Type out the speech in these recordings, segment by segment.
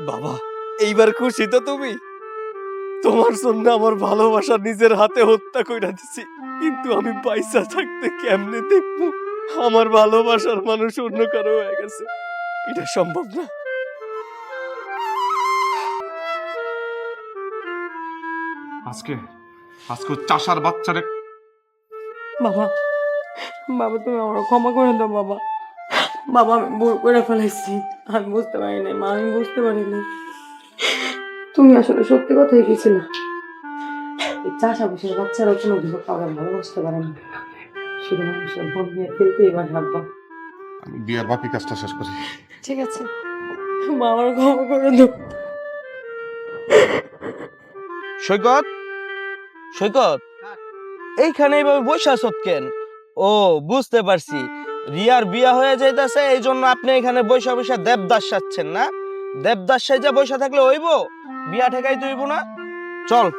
বাবা এইবার খুশি তো তুমি? তোমার জন্য আমার ভালোবাসা নিজের হাতে হত্যা কইরা দিছি কিন্তু আমি পয়সা থাকতে কেমনে দেখব? আমার ভালোবাসার মানুষ অন্য কারও হয়ে গেছে। এটা সম্ভব না। আজকে আজকে চাষার বাচ্চারে বাবা বাবা তুমি আমার ক্ষমা করে দাও বাবা। বাবা আমি ভুল করে ফেলেছি। আমি বুঝতে পারিনি মা আমি বুঝতে পারিনি তুমি আসলে সত্যি কথাই গেছিল এই চাষা বসে বাচ্চারা কোনো কিছু কাউকে ভালোবাসতে পারে না। শুধু মানুষের মন নিয়ে পারে আব্বা। আমি বিয়ার বাকি কাজটা শেষ করি। ঠিক আছে। মা আমার ক্ষমা করে দাও। সৈকত? সৈকত? এইখানে এইভাবে বসে আছত কেন? ও বুঝতে পারছি। রিয়ার বিয়া হয়ে যাইতেছে এই জন্য আপনি এখানে বসে বসে দেবদাস সাচ্ছেন না? দেবদাস সাইজা বসে থাকলে হইব? বিয়া ঠেকাই হইব না? চল।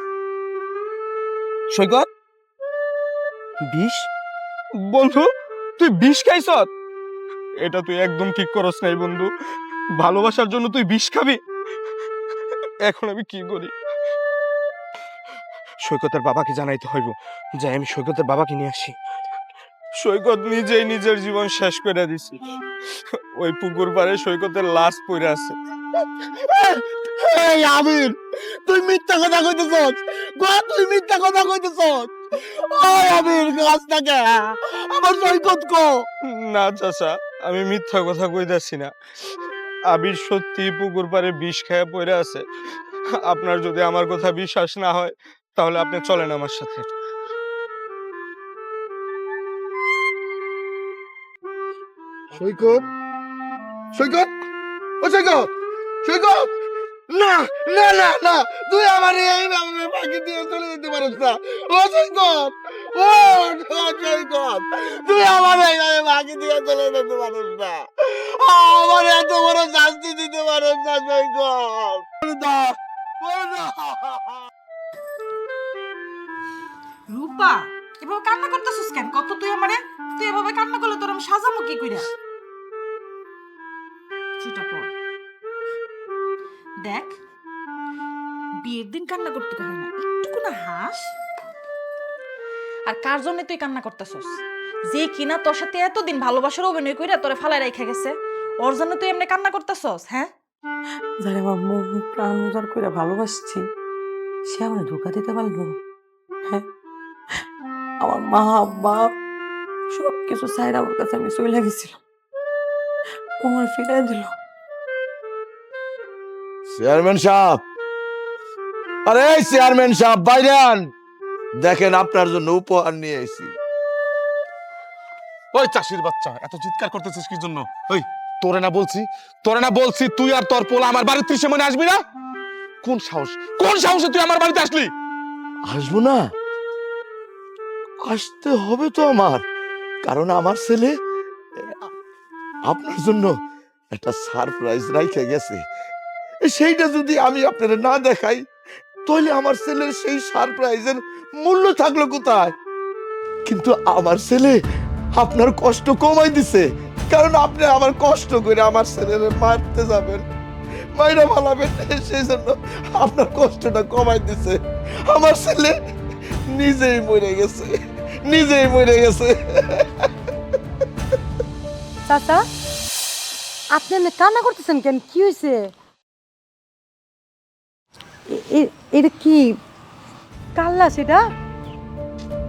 সৈকত? বিষ? বন্ধু, তুই বিষ খাইছ এটা তুই একদম ঠিক করস নাই, বন্ধু। ভালোবাসার জন্য তুই বিষ খাবি। এখন আমি কি করি? সৈকতের বাবাকে জানাইতে হইব। যে আমি সৈকতের বাবাকে নিয়ে আসি। সৈকত নিজেই নিজের জীবন শেষ করে দিছি। ওই পুকুর পাড়ে সৈকতের লাশ পড়ে আছে। এই আমির তুই মিথ্যা কথা কইতেছস? গো তুই মিথ্যা কথা কইতেছস? ওই আমির সৈকত কো। না চাচা আমি মিথ্যা কথা কইতাছি না। আবির সত্যি পুকুর পাড়ে বিষ খেয়ে পড়ে আছে। আপনার যদি আমার কথা বিশ্বাস না হয় তাহলে আপনি চলেন আমার সাথে। সৈকত? সৈকত? ও সৈকত! সৈকত! না না না না! তুই আমার এইভাবে বাকি দিয়ে চলে যেতে পারিস না। ও সৈকত! ও সৈকত! তুই আমার এইভাবে বাকি দিয়ে চলে যেতে পারিস না। আমার এত বড় শাস্তি দিতে পারিস না, সৈকত! রূপা, এভাবে কান্না করতেছিস কেন? কত তুই আমারে? তুই এভাবে কান্না করলে তোর আমি সাজামো কি কইরা? দেখ, বিয়ের দিন কান্না করতে হয় না একটু না হাস। আর কার জন্য তুই কান্না করতেছস? যে কিনা তোর সাথে এতদিন ভালোবাসার অভিনয় কইরা তোরে ফালাই রেখে গেছে, ওর জন্য তুই এমনি কান্না করতেছস হ্যাঁ? যারা আমার প্রাণ উজাড় করে ভালোবাসছি, সে আমার ধোকা দিতে পারল হ্যাঁ? আমার মা বাপ সব কিছু সাইড আমার কাছে আমি চলে গেছিলাম। আমার ফিরাই দিল। চেয়ারম্যান সাহেব। আরে চেয়ারম্যান সাহেব বাইরে আন দেখেন আপনার জন্য উপহার নিয়ে এসেছি ওই চাষির বাচ্চা এত চিৎকার করতেছিস কি জন্য? ওই তোরে না বলছি তোরে না বলছি তুই আর তোর পোলা আমার বাড়ির ত্রিশে মনে আসবি না? কোন সাহস? কোন সাহসে তুই আমার বাড়িতে আসলি? আসব না। আসতে হবে তো আমার। কারণ আমার ছেলে আপনার জন্য একটা সারপ্রাইজ রাইখে গেছে। সেইটা যদি আমি আপনার না দেখাই, তাহলে আমার ছেলের সেই সারপ্রাইজের মূল্য থাকল কোথায়? কিন্তু আমার ছেলে আপনার কষ্ট কমাই দিছে, কারণ আপনি আমার কষ্ট করে আমার ছেলের মারতে যাবেন। মাইরা ভালাবেন সেই জন্য আপনার কষ্টটা কমাই দিছে। আমার ছেলে নিজেই মরে গেছে, নিজেই মরে গেছে। চাচা, আপনি কান্না করতেছেন কেন? কি হয়েছে এটা কি? কাল্লা সেটা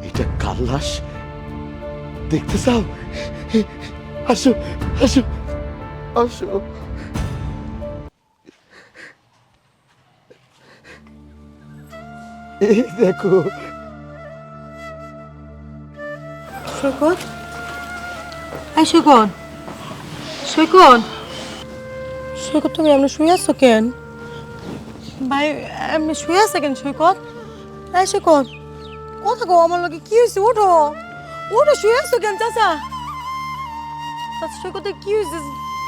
এটা কাল্লাস? দেখতে চাও? আসো আসো আসো। এই দেখো। সৈকত এই সৈকত সৈকত সৈকত তুমি এমনি শুয়ে আছো কেন? ভাই এমনি শুয়ে আছে কেন সৈকত? এই সৈকত কথা কো আমার লগে কি হয়েছে ওঠো ওঠো শুয়ে আছো কেন চাচা? চাচা সৈকতের কি হয়েছে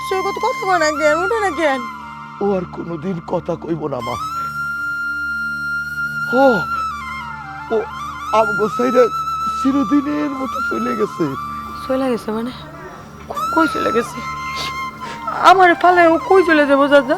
সৈকত কথা কয় না কেন? ওঠো না কেন? ও আর কোনোদিন কথা কইব না মা। ও ও আমগো সাইরা চিরদিনের মতো চলে গেছে। চলে গেছে মানে? কই চলে গেছে? আমার ফালে ও কই চলে যাব চাচা?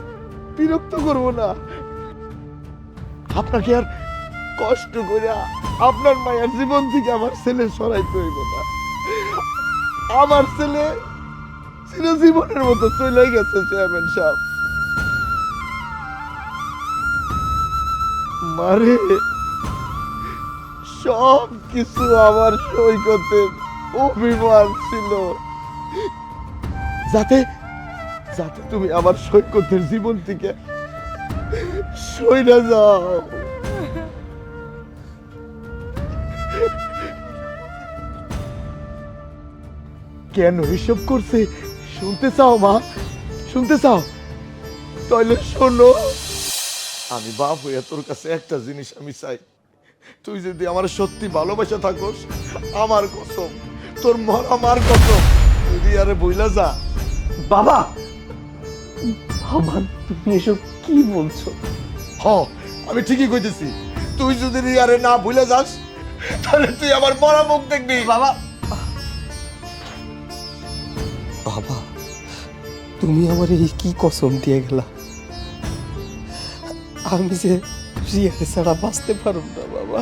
বিরক্ত করব না। আপনাকে আর কষ্ট করে আপনার মায়ের জীবন থেকে আমার ছেলে সরাইতে হইব না। আমার ছেলে চিরজীবনের মতো চলে গেছে, চেয়ারম্যান সাহেব। মারে সব কিছু আমার সৈকতের অভিমান ছিল। যাতে যাতে তুমি আমার সৈকতের জীবন থেকে সইরা যাও। কেন এসব করছে? শুনতে চাও, মা। শুনতে চাও। তাহলে শোনো। আমি বাপ হইয়া তোর কাছে একটা জিনিস আমি চাই। তুই যদি আমার সত্যি ভালোবাসা থাকোস, আমার কসম, তোর মর আমার কসম, তুই রিয়ারে বইলা যা? বাবা বাবা তুমি এসব কি বলছো? হ আমি ঠিকই কইতেছি। তুই যদি রিয়ারে না ভুলে যাস তাহলে তুই আমার মরা মুখ দেখবি। বাবা। বাবা তুমি আমার এই কি কসম দিয়ে গেলা? আমি যে রিয়ারে ছাড়া বাঁচতে পারব না বাবা।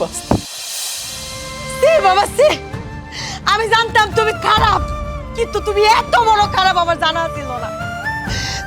বাঁচতে বাবা সে! আমি জানতাম তুমি খারাপ কিন্তু তুমি এত বড় খারাপ আমার জানা ছিল না।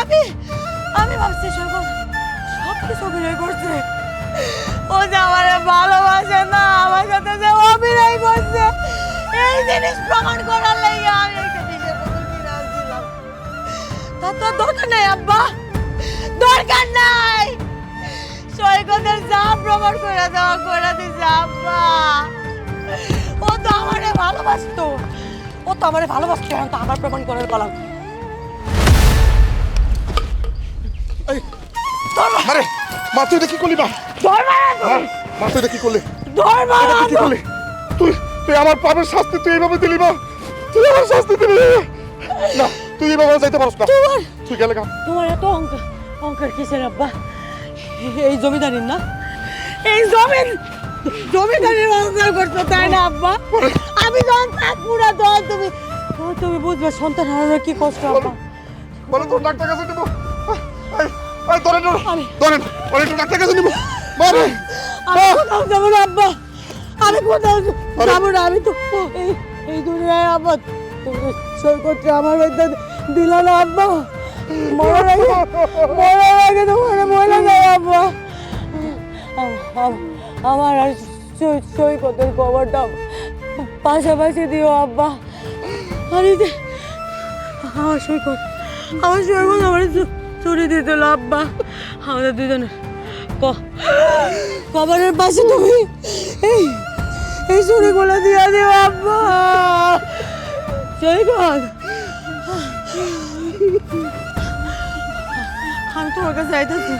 আমি আমি ভাবছি সৈকত সব কিছু অভিনয় করছে। ও যে আমার ভালোবাসে না, আমার সাথে যে অভিনয় করছে, এই জিনিস প্রমাণ করার লাগে আমি কিনে তো দরকার নাই, আব্বা। দরকার নাই। সৈকতের যা প্রমাণ করে দেওয়া করে দিছে, আব্বা। ও তো আমারে ভালোবাসতো। ও তো আমারে ভালোবাসতো এখন তো আমার প্রমাণ করার কলাম আরে মা তুই এটা কি করলি মা? ধর মারা মা, মা তুই এটা কি করলি? ধর মারা কি করলি? তুই তুই আমার পাপের শাস্তি তুই এইভাবে দিলি মা। তুই আমার শাস্তি দিলি। না তুই এইভাবে যাইতে পারস না। তুই গেলে গা। তোমার এত অঙ্ক অঙ্কের কিসের আব্বা? এই জমিদারির না? এই জমিন জমিদারির অঙ্কার করছ তাই না আব্বা? আমি যখন থাকব না তখন তুমি তুমি বুঝবে সন্তান হারানোর কি কষ্ট আব্বা? বলে তোর ডাক্তার কাছে নিবো ধরেন ধরেন আমি- ধরেন ডাক্তার কাছে নিবো। মারে। আমি কোথাও যাব না আব্বা। আমি কোথাও যাব না আমি তো এই এই দুনিয়ায় আব্বা সৈকতকে আমার মধ্যে দিল না আব্বা। মরার আগে মরার আগে তোমার মরে যায় আব্বা। আম- আম- আমার আর সৈ- সৈকতের খবরটা পাশাপাশি দিও আব্বা। আরে আমার সৈকত আমার সৈকত আমার চুরি দিত লাভবা আমাদের দুজনের। কবরের পাশে তুমি এই এই চুরিগুলো দিয়ে দিও আব্বা। জয়গণ আমি তোমার কাছে যাইতেছি।